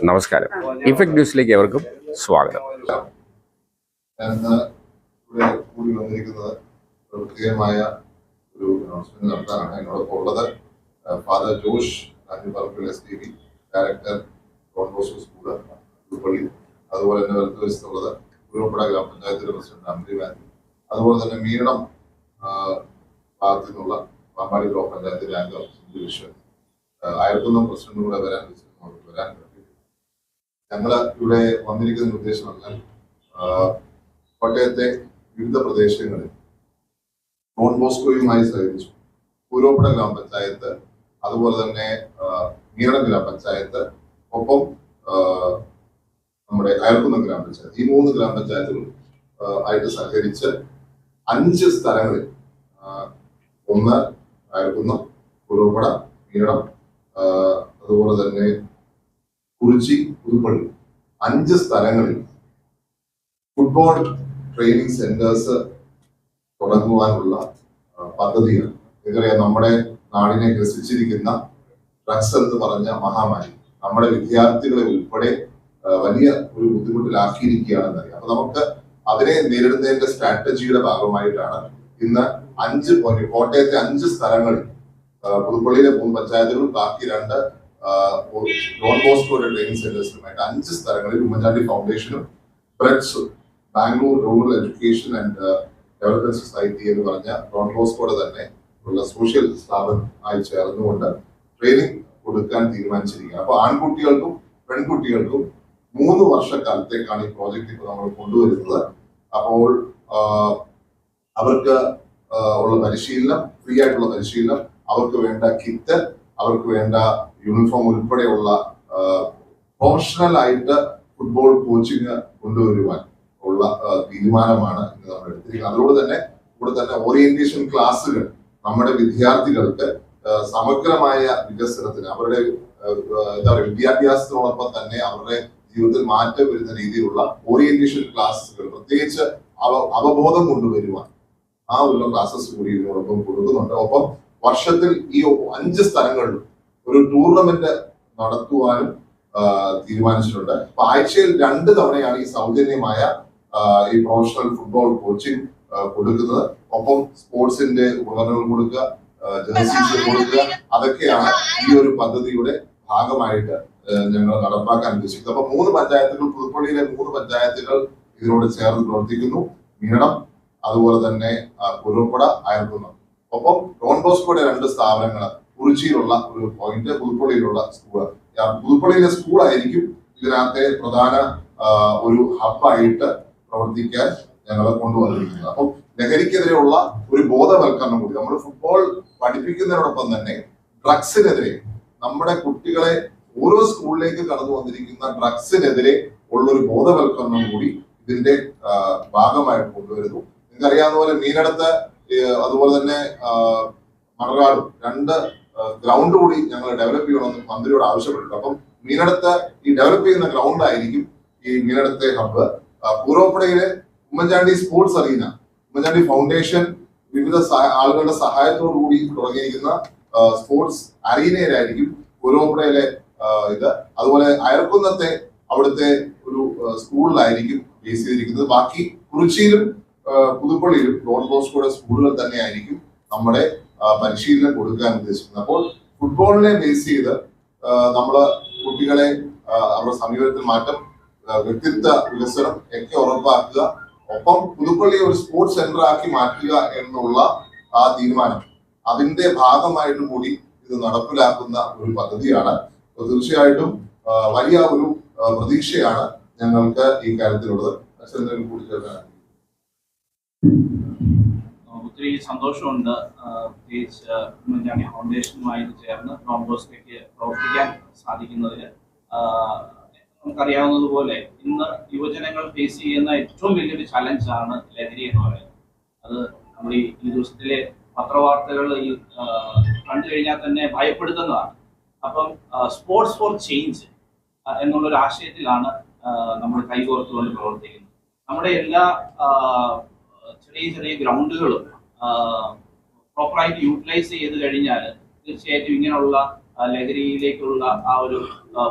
നമസ്കാരം. ഇഫക്ട് ന്യൂസിലേക്ക് ഏവർക്കും സ്വാഗതം. കൂടി വന്നിരിക്കുന്നത് പ്രത്യേകമായ ഒരു അനൗൺസ്മെന്റ് നടത്താനാണ് ഉള്ളത് ഫാദർ ജോഷ് ഡയറക്ടർ അതുപോലെ തന്നെ വലതുവശത്തുള്ളത് കുരുവപ്പട ഗ്രാമപഞ്ചായത്തിലെ പ്രസിഡന്റ് അമ്രി മാത്യു അതുപോലെ തന്നെ മീണം ഭാഗത്തു നിന്നുള്ള പാമ്പാടി ബ്ലോക്ക് അംഗം വിശ്വൻ ആയിരത്തൊന്നും പ്രസിഡന്റ് കൂടെ വരാൻ വരാനുണ്ട് ഞങ്ങൾ ഇവിടെ വന്നിരിക്കുന്ന നിർദ്ദേശം ആഹ് കോട്ടയത്തെ വിവിധ പ്രദേശങ്ങളിൽ ഡോൺ ബോസ്കോയുമായി സഹകരിച്ചു. പൂരോപ്പട ഗ്രാമപഞ്ചായത്ത് അതുപോലെ തന്നെ മീറടം ഗ്രാമപഞ്ചായത്ത് ഒപ്പം നമ്മുടെ ഗ്രാമ ഗ്രാമപഞ്ചായത്ത് ഈ മൂന്ന് ഗ്രാമപഞ്ചായത്തുകൾ ആഹ് ആയിട്ട് സഹകരിച്ച് അഞ്ച് സ്ഥലങ്ങളിൽ ഒന്ന് അയൽക്കുന്നം പൂരോപ്പട മീറടം അതുപോലെ തന്നെ കുറിച്ചി പുതുപ്പള്ളി. അഞ്ച് സ്ഥലങ്ങളിൽ ഫുട്ബോൾ ട്രെയിനിങ് സെന്റേഴ്സ് തുടങ്ങുവാനുള്ള പദ്ധതിയാണ്. നിങ്ങൾക്കറിയാം നമ്മുടെ നാടിനെ ഗ്രസിച്ചിരിക്കുന്ന ഡ്രഗ്സ് എന്ന് പറഞ്ഞ മഹാമാരി നമ്മുടെ വിദ്യാർത്ഥികളെ ഉൾപ്പെടെ വലിയ ഒരു ബുദ്ധിമുട്ടിലാക്കിയിരിക്കുകയാണെന്നറിയാം. അപ്പൊ നമുക്ക് അതിനെ നേരിടുന്നതിന്റെ സ്ട്രാറ്റജിയുടെ ഭാഗമായിട്ടാണ് ഇന്ന് അഞ്ച് കോട്ടയത്തെ അഞ്ച് സ്ഥലങ്ങളിൽ പുതുപ്പള്ളിയിലെ മൂന്ന് പഞ്ചായത്തുകൾ ബാക്കി രണ്ട് ഡോൺ ബോസ്കോയുടെ ട്രെയിനിങ് സെന്റേഴ്സിനുമായിട്ട് അഞ്ച് സ്ഥലങ്ങളിൽ ഉമ്മൻചാണ്ടി ഫൗണ്ടേഷനും ബ്രെഡ്സും Bangalore rural education and development society എന്ന് പറഞ്ഞ ഡോൺ ബോസ്കോടെ തന്നെ ഉള്ള സോഷ്യൽ സ്ഥാപനമായി ചേർന്നുകൊണ്ട് ട്രെയിനിങ് കൊടുക്കാൻ തീരുമാനിച്ചിരിക്കുകയാണ്. അപ്പോൾ ആൺകുട്ടികൾക്കും പെൺകുട്ടികൾക്കും മൂന്ന് വർഷക്കാലത്തേക്കാണ് ഈ പ്രോജക്റ്റ് ഇപ്പോൾ നമ്മൾ കൊണ്ടുവരുന്നത്. അപ്പോൾ അവർക്ക് ഉള്ള പരിശീലനം ഫ്രീ ആയിട്ടുള്ള പരിശീലനം അവർക്ക് വേണ്ട കിറ്റ് അവർക്ക് വേണ്ട യൂണിഫോം ഉൾപ്പെടെയുള്ള പ്രൊഫഷണൽ ആയിട്ട് ഫുട്ബോൾ കോച്ചിങ് കൊണ്ടുവരുവാൻ ഉള്ള തീരുമാനമാണ് ഇന്ന് നമ്മൾ എടുത്തിരിക്കുന്നത്. അതോട് തന്നെ ഇവിടെ തന്നെ ഓറിയന്റേഷൻ ക്ലാസ്സുകൾ നമ്മുടെ വിദ്യാർത്ഥികൾക്ക് സമഗ്രമായ വികസനത്തിന് അവരുടെ എന്താ പറയുക വിദ്യാഭ്യാസത്തിനോടൊപ്പം തന്നെ അവരുടെ ജീവിതത്തിൽ മാറ്റം വരുന്ന രീതിയിലുള്ള ഓറിയന്റേഷൻ ക്ലാസ്സുകൾ പ്രത്യേകിച്ച് അവ അവബോധം കൊണ്ടുവരുവാൻ ആ ഉള്ള ക്ലാസ്സസ് കൂടി ഇതിനോടൊപ്പം കൊടുക്കുന്നുണ്ട്. ഒപ്പം വർഷത്തിൽ ഈ അഞ്ച് സ്ഥലങ്ങളിലും ഒരു ടൂർണമെന്റ് നടത്തുവാനും തീരുമാനിച്ചിട്ടുണ്ട്. അപ്പൊ ആഴ്ചയിൽ രണ്ട് തവണയാണ് ഈ സൗജന്യമായ ഈ പ്രൊഫഷണൽ ഫുട്ബോൾ കോച്ചിങ് കൊടുക്കുന്നത്. ഒപ്പം സ്പോർട്സിന്റെ ഉപകരണങ്ങൾ കൊടുക്കുക ജേഴ്സീസ് കൊടുക്കുക അതൊക്കെയാണ് ഈ ഒരു പദ്ധതിയുടെ ഭാഗമായിട്ട് ഞങ്ങൾ നടപ്പാക്കാൻ ഉദ്ദേശിക്കുന്നത്. അപ്പൊ മൂന്ന് പഞ്ചായത്തുകൾ പുതുപ്പള്ളിയിലെ മൂന്ന് പഞ്ചായത്തുകൾ ഇതിനോട് ചേർന്ന് പ്രവർത്തിക്കുന്നു. മീണം അതുപോലെ തന്നെ കുരുപ്പട ആയിരുന്നു ഒപ്പം ഡോൺ ബോസ്കോയുടെ രണ്ട് സ്ഥാപനങ്ങൾ കുറിച്ചിയിലുള്ള ഒരു പോയിന്റ് പുതുപ്പള്ളിയിലുള്ള സ്കൂൾ പുതുപ്പള്ളിയിലെ സ്കൂളായിരിക്കും ഇതിനകത്തെ പ്രധാന ഒരു ഹബ്ബായിട്ട് പ്രവർത്തിക്കാൻ ഞങ്ങൾ കൊണ്ടുവന്നിരിക്കുന്നത്. അപ്പം ലഹരിക്കെതിരെയുള്ള ഒരു ബോധവൽക്കരണം കൂടി നമ്മൾ ഫുട്ബോൾ പഠിപ്പിക്കുന്നതിനോടൊപ്പം തന്നെ ഡ്രഗ്സിനെതിരെ നമ്മുടെ കുട്ടികളെ ഓരോ സ്കൂളിലേക്ക് കടന്നു വന്നിരിക്കുന്ന ഡ്രഗ്സിനെതിരെ ഉള്ള ഒരു ബോധവൽക്കരണം കൂടി ഇതിന്റെ ഭാഗമായിട്ട് കൊണ്ടുവരുന്നു. നിങ്ങൾക്കറിയാവുന്ന പോലെ മീനടത്ത് അതുപോലെ തന്നെ മണർകാട് രണ്ട് ഗ്രൗണ്ട് കൂടി ഞങ്ങൾ ഡെവലപ്പ് ചെയ്യണമെന്ന് മന്ത്രിയോട് ആവശ്യപ്പെട്ടിട്ടുണ്ട്. അപ്പം മീനടത്ത് ഈ ഡെവലപ്പ് ചെയ്യുന്ന ഗ്രൗണ്ട് ആയിരിക്കും ഈ മീനടത്തെ hub പൂർവപ്പടയിലെ Oommen Chandy sports arena Oommen Chandy foundation വിവിധ ആളുകളുടെ സഹായത്തോടു കൂടി തുടങ്ങിയിരിക്കുന്ന സ്പോർട്സ് അറീനയിലായിരിക്കും പൂർവപ്പടയിലെ ആ, ഇത്. അതുപോലെ അയർക്കുന്നത്തെ അവിടുത്തെ ഒരു സ്കൂളിലായിരിക്കും ബേസ് ചെയ്തിരിക്കുന്നത്. ബാക്കി കുറിച്ചിയിലും പുതുപ്പള്ളിയിലും ഡോൺ ബോസ്കോയുടെ സ്കൂളുകൾ തന്നെയായിരിക്കും നമ്മുടെ പരിശീലനം കൊടുക്കാൻ ഉദ്ദേശിക്കുന്നത്. അപ്പോൾ ഫുട്ബോളിനെ ബേസ് ചെയ്ത് നമ്മൾ കുട്ടികളെ അവരുടെ സമീപനത്തിൽ മാറ്റം വ്യക്തിത്വ വികസനം ഒക്കെ ഉറപ്പാക്കുക ഒപ്പം പുതുപ്പള്ളിയെ ഒരു സ്പോർട്സ് സെന്റർ ആക്കി മാറ്റുക എന്നുള്ള ആ തീരുമാനം. അതിന്റെ ഭാഗമായിട്ട് കൂടി ഇത് നടപ്പിലാക്കുന്ന ഒരു പദ്ധതിയാണ്. തീർച്ചയായിട്ടും വലിയ ഒരു പ്രതീക്ഷയാണ് ഞങ്ങൾക്ക് ഈ കാര്യത്തിലുള്ളത്. കൂടി ചേർക്കാൻ ഒത്തിരി സന്തോഷമുണ്ട്. പ്രത്യേകിച്ച് ഉമ്മൻചാണ്ടി ഫൗണ്ടേഷനുമായി ചേർന്ന് ഡോംബോസിലേക്ക് പ്രവർത്തിക്കാൻ സാധിക്കുന്നതിൽ നമുക്കറിയാവുന്നതുപോലെ ഇന്ന് യുവജനങ്ങൾ ഫേസ് ചെയ്യുന്ന ഏറ്റവും വലിയൊരു ചലഞ്ചാണ് ലഹരി എന്ന് പറയുന്നത്. അത് നമ്മൾ ഈ ദിവസത്തിലെ പത്രവാർത്തകൾ ഈ കണ്ടു കഴിഞ്ഞാൽ തന്നെ ഭയപ്പെടുത്തുന്നതാണ്. അപ്പം സ്പോർട്സ് ഫോർ ചേഞ്ച് എന്നുള്ളൊരു ആശയത്തിലാണ് നമ്മൾ കൈകോർത്തുകൊണ്ട് പ്രവർത്തിക്കുന്നത്. നമ്മുടെ എല്ലാ ചെറിയ ചെറിയ ഗ്രൗണ്ടുകളും പ്രോപ്പറായിട്ട് യൂട്ടിലൈസ് ചെയ്ത് കഴിഞ്ഞാൽ തീർച്ചയായിട്ടും ഇങ്ങനെയുള്ള ലഹരിയിലേക്കുള്ള ആ ഒരു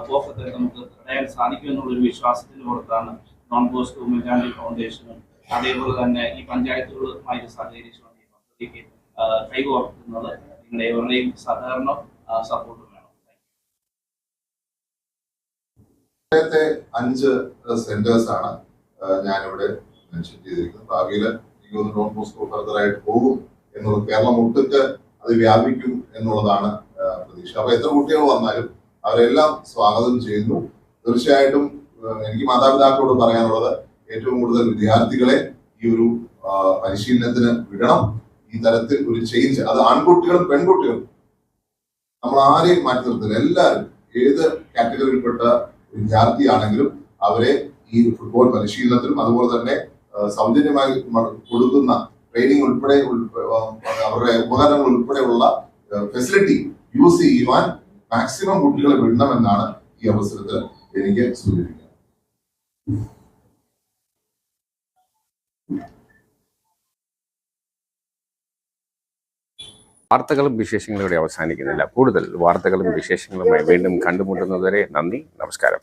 പോക്കത്തെ നമുക്ക് തടയാൻ സാധിക്കുമെന്നുള്ളൊരു വിശ്വാസത്തിന് പുറത്താണ് നോൺ പോസ്റ്റ് ഉമ്മൻചാണ്ടി ഫൗണ്ടേഷനും അതേപോലെ തന്നെ ഈ പഞ്ചായത്തുകളുമായി സഹകരിച്ചുകൊണ്ട് ഈ പദ്ധതിക്ക് കൈകോർക്കുന്നത് നിങ്ങളുടെ ഏവരുടെയും സഹകരണം സപ്പോർട്ടും അഞ്ച് സെന്റേഴ്സ് ആണ് ആ, ഞാനിവിടെ മെൻഷൻ ചെയ്തിരിക്കുന്നത്. ഭാവിയിൽ എനിക്ക് നോൺ ബോസ്കോ ഫർദർ ആയിട്ട് പോകും എന്നുള്ളത് കേരളം ഒട്ടുക്ക് അത് വ്യാപിക്കും എന്നുള്ളതാണ് പ്രതീക്ഷ. അപ്പൊ എത്ര കുട്ടികൾ വന്നാലും അവരെല്ലാം സ്വാഗതം ചെയ്യുന്നു. തീർച്ചയായിട്ടും എനിക്ക് മാതാപിതാക്കളോട് പറയാനുള്ളത് ഏറ്റവും കൂടുതൽ വിദ്യാർത്ഥികളെ ഈ ഒരു പരിശീലനത്തിന് വിടണം. ഈ തരത്തിൽ ഒരു ചേഞ്ച് അത് ആൺകുട്ടികളും പെൺകുട്ടികളും നമ്മൾ ആരെയും മാറ്റി നിർത്തില്ല എല്ലാവരും ഏത് കാറ്റഗറിയിൽപ്പെട്ട വിദ്യാർത്ഥിയാണെങ്കിലും അവരെ ഈ ഫുട്ബോൾ പരിശീലനത്തിലും അതുപോലെ തന്നെ സൗജന്യമായി കൊടുക്കുന്ന ട്രെയിനിങ് ഉൾപ്പെടെ അവരുടെ ഉപകരണങ്ങൾ ഉൾപ്പെടെയുള്ള ഫെസിലിറ്റി യൂസ് ചെയ്യുവാൻ മാക്സിമം കുട്ടികളെ വിടണമെന്നാണ് ഈ അവസരത്തിൽ എനിക്ക് സൂചിപ്പിക്കുന്നത്. വാർത്തകളും വിശേഷങ്ങളും ഇവിടെ അവസാനിക്കുന്നില്ല. കൂടുതൽ വാർത്തകളും വിശേഷങ്ങളുമായി വീണ്ടും കണ്ടുമുട്ടുന്നതുവരെ നന്ദി നമസ്കാരം.